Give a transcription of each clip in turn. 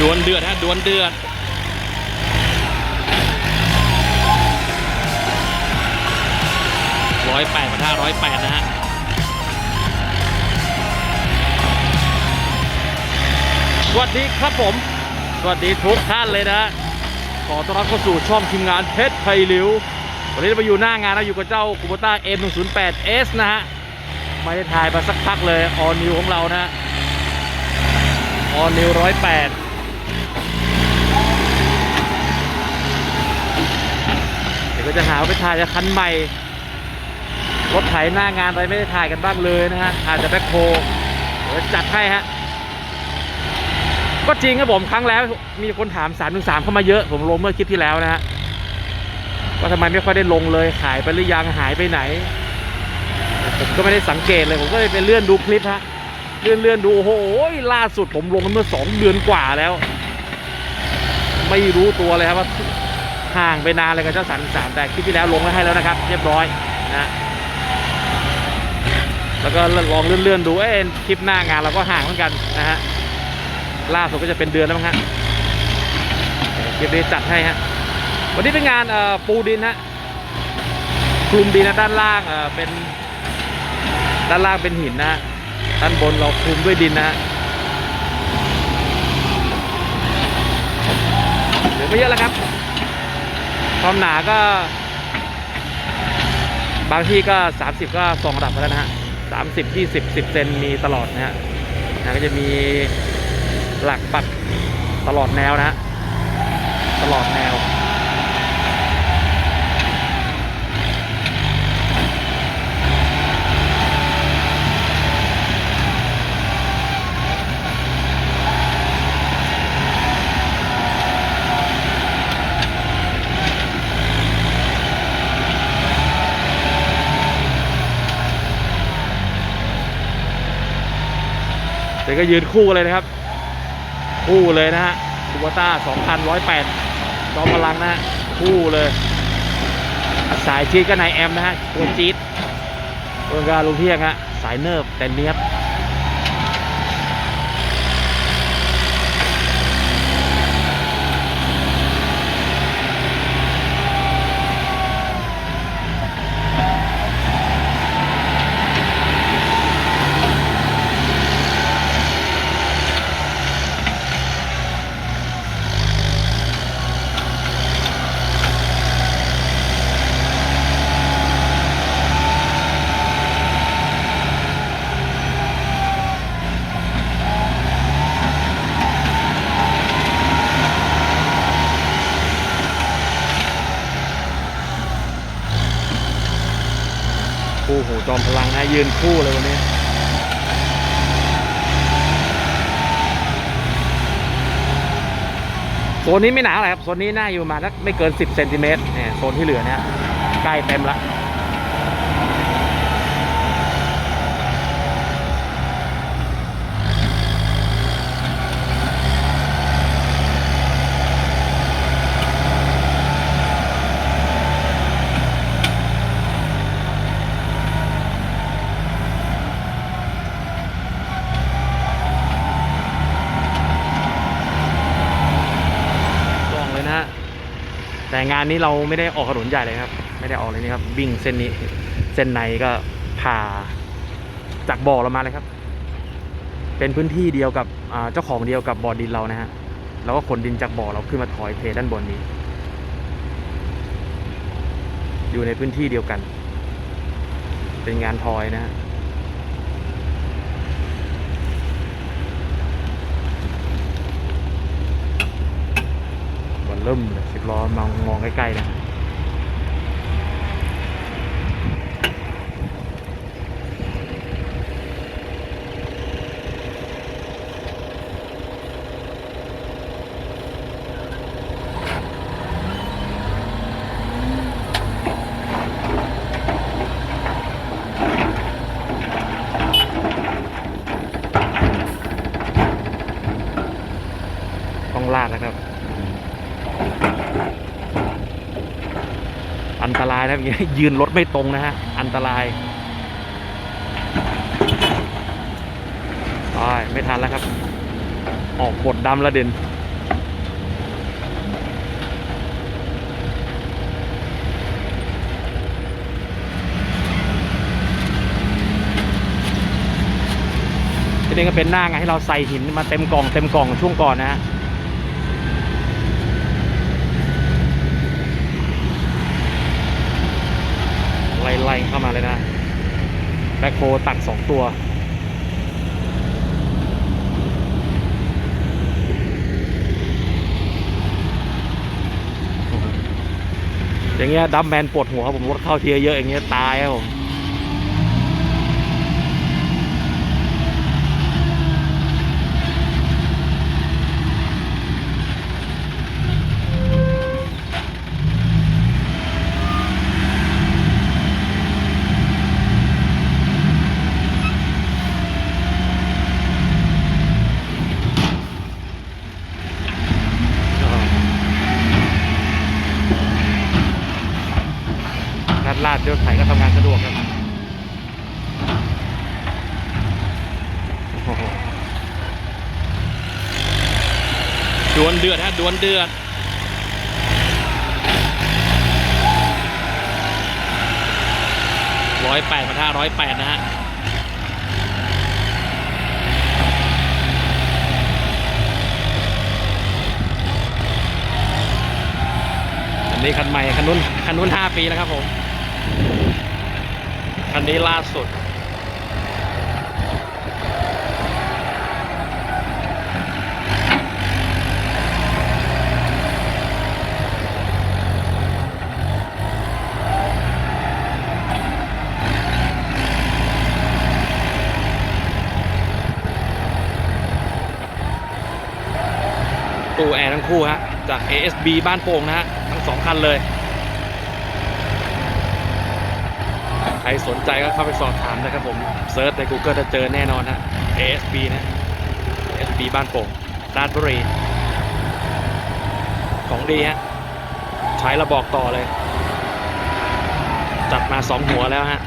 ดวลเดือดฮะดวลเดือดร้อยแปดพันห้าร้อยแปดนะฮะสวัสดีครับผม สวัสดีทุกท่านเลยนะฮะขอต้อนรับเข้าสู่ช่องทีมงานเพชรไพลิววันนี้เราไปอยู่หน้างานเราอยู่กับเจ้าคูโบต้า M108S นะฮะ ไม่ได้ถ่ายมาสักพักเลย ออนิวของเรานะออนิวร้อยแปด ดี๋ยวจะหาไปถ่ายจากคันใหม่ รถไถหน้างานอะไรไม่ได้ถ่ายกันบ้างเลยนะฮะ ถ่ายจากแบ็คโฮเดี๋ยวจัดให้ฮะ ก็จริงครับผมครั้งแล้วมีคนถาม3ามถึงสเข้ามาเยอะ ผมลงเมื่อคลิปที่แล้วนะฮะ ว่าทำไมไม่ค่อยได้ลงเลย ขายไปหรือยัง หายไปไหน ผมก็ไม่ได้สังเกตเลย ผมก็เลยไปเลื่อนดูคลิปฮะ เลื่อนเลื่อนดู โอ้โห ล่าสุดผมลงเมื่อสองเดือนกว่าแล้ว ไม่รู้ตัวเลยครับว่า ห่างไปนานเลยกับเจ้าสันสามแต่คลิปที่แล้วลงไว้ให้แล้วนะครับ เรียบร้อยนะแล้วก็ลองเลื่อนๆดูเอ้คลิปหน้างานเราก็ห่างเหมือนกันนะฮะล่าสุดก็จะเป็นเดือนแล้วมั้งฮะเดี๋ยวคลิปนี้จัดให้ฮะวันนี้เป็นงานปูดินฮะคลุมดินนะด้านล่างเออเป็นด้านล่างเป็นหินนะฮะด้านบนเราคลุมด้วยดินนะฮะเหลือไม่เยอะแล้วครับ ความหนาก็ บางที่ก็ 30 ก็สองระดับแล้วนะฮะสามสิบที่สิบสิบเซนมีตลอดนะฮะนะก็จะมีหลักปักตลอดแนวนะฮะตลอดแนว ก็ยืนคู่เลยนะครับ คู่เลยนะฮะคูบต้า2,108จอมพลังนะฮะคู่เลย สายจี๊ดก็นายแอมนะฮะตัวจี๊ดตัวกาลุงเพียงฮะสายเนิบแต่เนี้ยบ ยืนคู่เลยวันนี้โซนนี้ไม่หนาอะไรครับโซนนี้น่าอยู่มาสักไม่เกิน 10เซนติเมตรเนี่ยโซนที่เหลือเนี่ยใกล้เต็มละ ลองเลยนะฮะ แต่ งานนี้เราไม่ได้ออกถนนใหญ่เลยครับ ไม่ได้ออกเลยนี่ครับวิ่งเส้นนี้ เส้นในก็ผ่าจากบ่อเรามาเลยครับ เป็นพื้นที่เดียวกับเจ้าของเดียวกับบ่อดินเรานะฮะแล้วก็ขนดินจากบ่อเราขึ้นมาถอยเทด้านบนนี้ อยู่ในพื้นที่เดียวกัน เป็นงานทอยนะฮะ เริ่มเลยสิบล้อมองมองใกล้ๆนะางนี้ยืนรถไม่ตรงนะฮะ อันตรายตายไม่ทันแล้วครับ ออกบดดำละเด่นนี่ก็เป็นหน้างานให้เราใส่หินมาเต็มกล่องเต็มกล่องช่วงก่อนนะฮะ ไล่ๆเข้ามาเลยนะแบคโฮตักสองตัวอย่างเงี้ยดัมแมนปวดหัวครับผมรถเข้าเทียเยอะอย่างเงี้ยตายครับผม นัดลาดเดี๋ยวไถก็ทำงานสะดวกครับโอ้โหด วลเดือด ร้อยแปดพันห้าร้อยแปดนะฮะันนี้คันใหม่คันนู้นคันนู้นห้าปีแล้วครับผม คันนี้ล่าสุด คู่ฮะจาก ASB บ้านโป่งนะฮะทั้งสองคันเลย ใครสนใจก็เข้าไปสอบถามนะครับผมเซิร์ชใน Google จะเจอแน่นอนฮะ ASB นะ ASB บ้านโป่งราชบุรีของดีฮะใช้แล้วบอกต่อเลย จัดมาสองหัวแล้วฮะ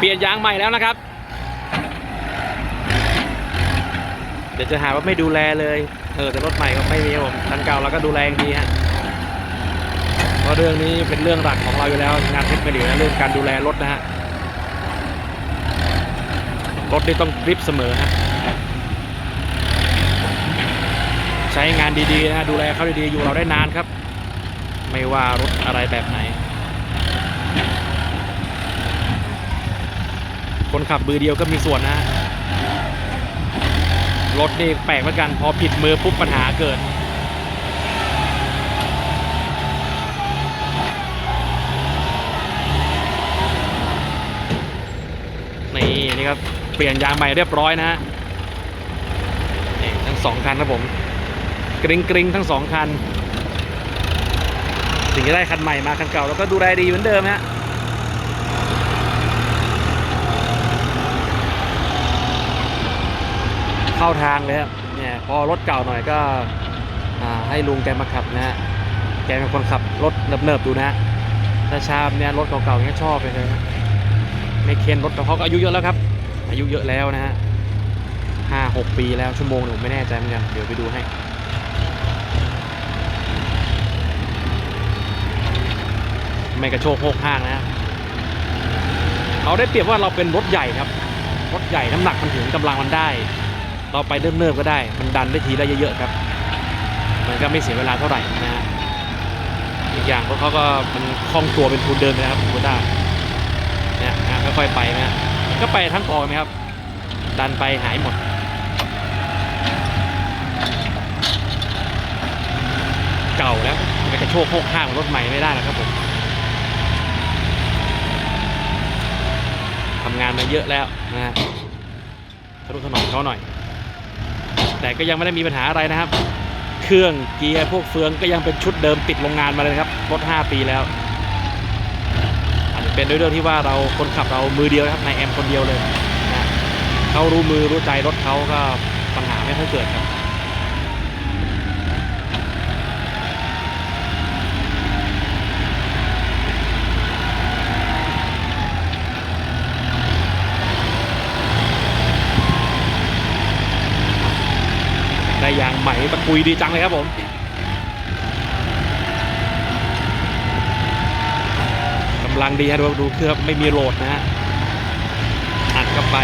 เปลี่ยนยางใหม่แล้วนะครับ เดี๋ยวจะหาว่าไม่ดูแลเลย เออแต่รถใหม่ก็ไม่มีผมคันเก่าเราก็ดูแลองดีฮะเพราะเรื่องนี้เป็นเรื่องหลักของเราอยู่แล้วงานเทคนโลยีนะเรื่องการดูแลรถนะฮะรถนี่ต้องริปเสมอฮะใช้งานดีๆนะฮะดูแลเขาดีๆอยู่เราได้นานครับ ไม่ว่ารถอะไรแบบไหน คนขับมือเดียวก็มีส่วนนะฮะรถนี่แปลกเหมือนกัน พอผิดมือปุ๊บปัญหาเกิด นี่นี่ครับ เปลี่ยนยางใหม่เรียบร้อยนะฮะนี่ทั้งสองคันครับผมกริงกริงทั้งสองคัน ถึงจะได้คันใหม่มาคันเก่า แล้วก็ดูแลดีเหมือนเดิมฮะ เข้าทางเลยครับเนี่ยพอรถเก่าหน่อยก็ให้ลุงแกมาขับนะฮะแกเป็นคนขับรถเนิบๆดูนะฮะถ้าชามเนี่ยรถเก่าๆเงี้ยชอบเลยนะไม่เค้นรถแต่เขาก็อายุเยอะแล้วครับ อายุเยอะแล้วนะฮะห้าหกปีแล้วชั่วโมงหนึ่งผมไม่แน่ใจเหมือนกันเดี๋ยวไปดูให้ไม่กระโชกโคกห้างนะฮะเขาได้เปรียบว่าเราเป็นรถใหญ่ครับ รถใหญ่น้ำหนักมันถึงกำลังมันได้ เราไปเนิ่มๆก็ได้ มันดันได้ทีได้เยอะๆครับ มันก็ไม่เสียเวลาเท่าไหร่นะฮะอีกอย่างรถเขาก็มันคล่องตัวเป็นทุนเดินนะครับคุณด้าเนี่ยนะค่อยๆไปนะฮะก็ไปทั้งกองไหมครับ ดันไปหายหมดเก่าแล้วไปกระโชกโคกข้างรถใหม่ไม่ได้แล้วครับผมทำงานมาเยอะแล้วนะฮะทะนุถนอมเขาหน่อย แต่ก็ยังไม่ได้มีปัญหาอะไรนะครับ เครื่องเกียร์พวกเฟืองก็ยังเป็นชุดเดิมติดโรงงานมาเลยครับรถ5ปีแล้วอาจจะเป็นด้วยเรื่องที่ว่าเราคนขับเรามือเดียวนะครับนายแอมคนเดียวเลยนะเขารู้มือรู้ใจรถเขาก็ปัญหาไม่ค่อยเกิดครับ ได้ยางใหม่ตะกุยดีจังเลยครับผมกำลังดีฮะดูเครื่องไม่มีโหลดนะฮะอัดเข้าไป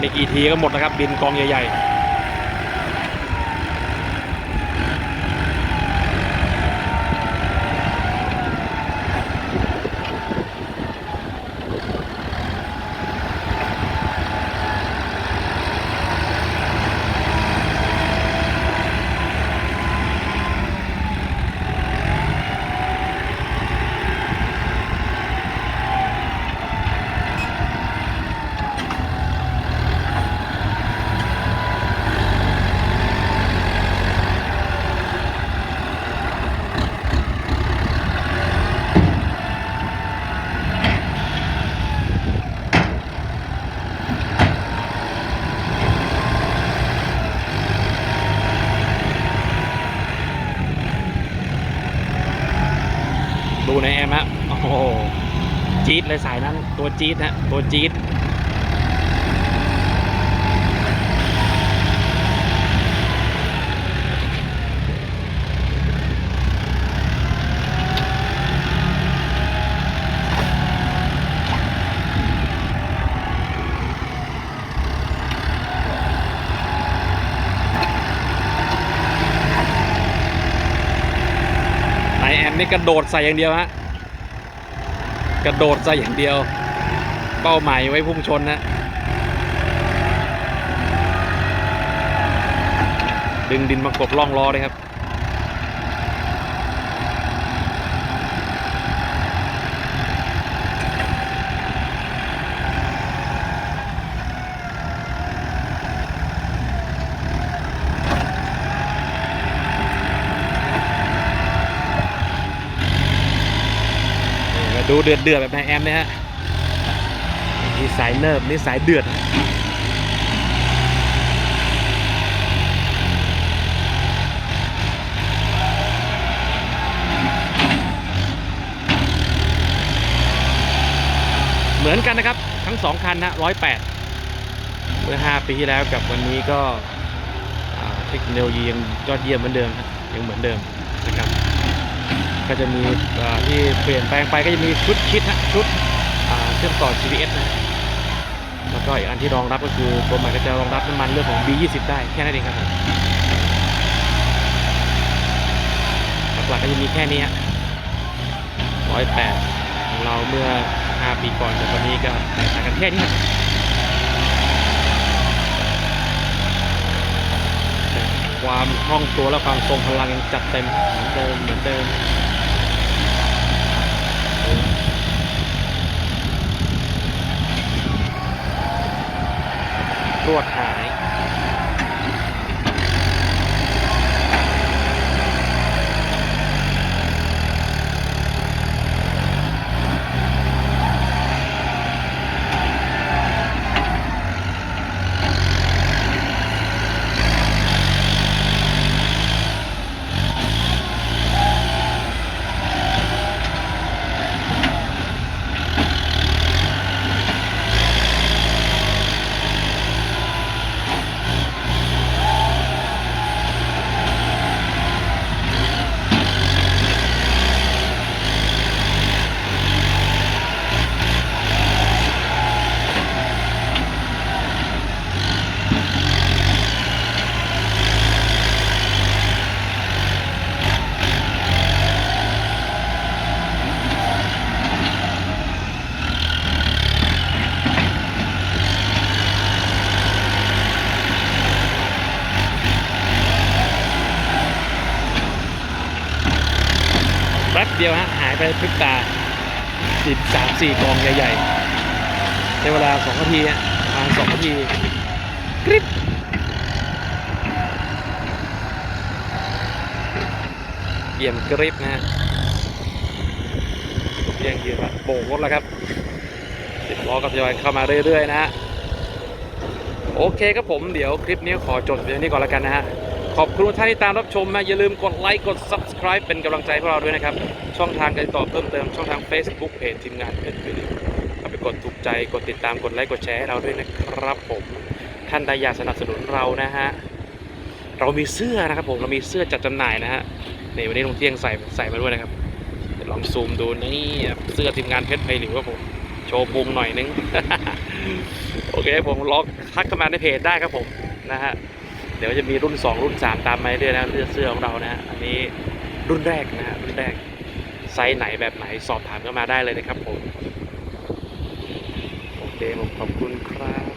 ในกีทีก็หมดนะครับ บินกองใหญ่ๆ ดูในแอมฮะโอ้โหจี๊ดเลยสายนั้นตัวจี๊ดฮะตัวจี๊ด นี่กระโดดใส่อย่างเดียวฮะกระโดดใส่อย่างเดียว เป้าหมายไว้พุ่งชนนะดึงดินมากบล่องล้อเลยครับ ดูเดือดเดือดแบบนายแอมเนี่ยฮะนี่สายเนิบนี่สายเดือดเหมือนกันนะครับทั้งสองคันนะร้อยแปดเมื่อ 5 ปีที่แล้วกับวันนี้ก็เทคโนโลยียังยอดเยี่ยมเหมือนเดิมยังเหมือนเดิมนะครับ ก็จะมีที่เปลี่ยนแปลงไปก็จะมีชุดคิดฮะชุดเชื่อมต่อ GPS นะแล้วก็อีกอันที่รองรับก็คือตัวใหม่ก็จะรองรับน้ำมันเรื่องของ B20 ได้แค่นั้นเองครับผมหลักๆก็จะมีแค่นี้ฮะร้อยแปดของเราเมื่อ 5 ปีก่อนกับวันนี้ก็แตกต่างกันแค่นี้ครับความคล่องตัวและความทรงพลังยังจัดเต็มเหมือนเดิมเหมือนเดิม รวดหาย พริบตาสิบสามสี่กองใหญ่ๆ ในเวลาสองนาทีฮะประมาณสองนาทีกริบเยี่ยมกริบนะฮะเยี่ยงเยี่ยมครับโบกรถแล้วครับสิบล้อก็ทยอยเข้ามาเรื่อยๆนะฮะโอเคครับผมเดี๋ยวคลิปนี้ขอจบเพียงนี้ก่อนแล้วกันนะฮะ ขอบคุณท่านที่ตามรับชมนะอย่าลืมกดไลค์กด subscribe เป็นกำลังใจพวกเราด้วยนะครับ ช่องทางการติดต่อเพิ่มเติมช่องทาง Facebook เพจทีมงานเพจวิดีเข้าไปกดถูกใจกดติดตามกดไลค์กดแชร์ให้เราด้วยนะครับผม ท่านใดอยากสนับสนุนเรานะฮะเรามีเสื้อนะครับผมเรามีเสื้อจัดจำหน่ายนะฮะนี่วันนี้ลุงเที่ยงใส่ใส่มาด้วยนะครับเดี๋ยวลองซูมดูนี่เสื้อทีมงานเพชรไพหลิวครับผมโชว์พุงหน่อยนึง โอเคผมล็องทักเข้ามาในเพจได้ครับผมนะฮะเดี๋ยวจะมีรุ่น 2 รุ่น 3 ตามมาเรื่อยนะเสื้อเสื้อของเรานะฮะอันนี้รุ่นแรกนะฮะรุ่นแรก ไซส์ไหนแบบไหนสอบถามเข้ามาได้เลยนะครับผม โอเคผมขอบคุณครับ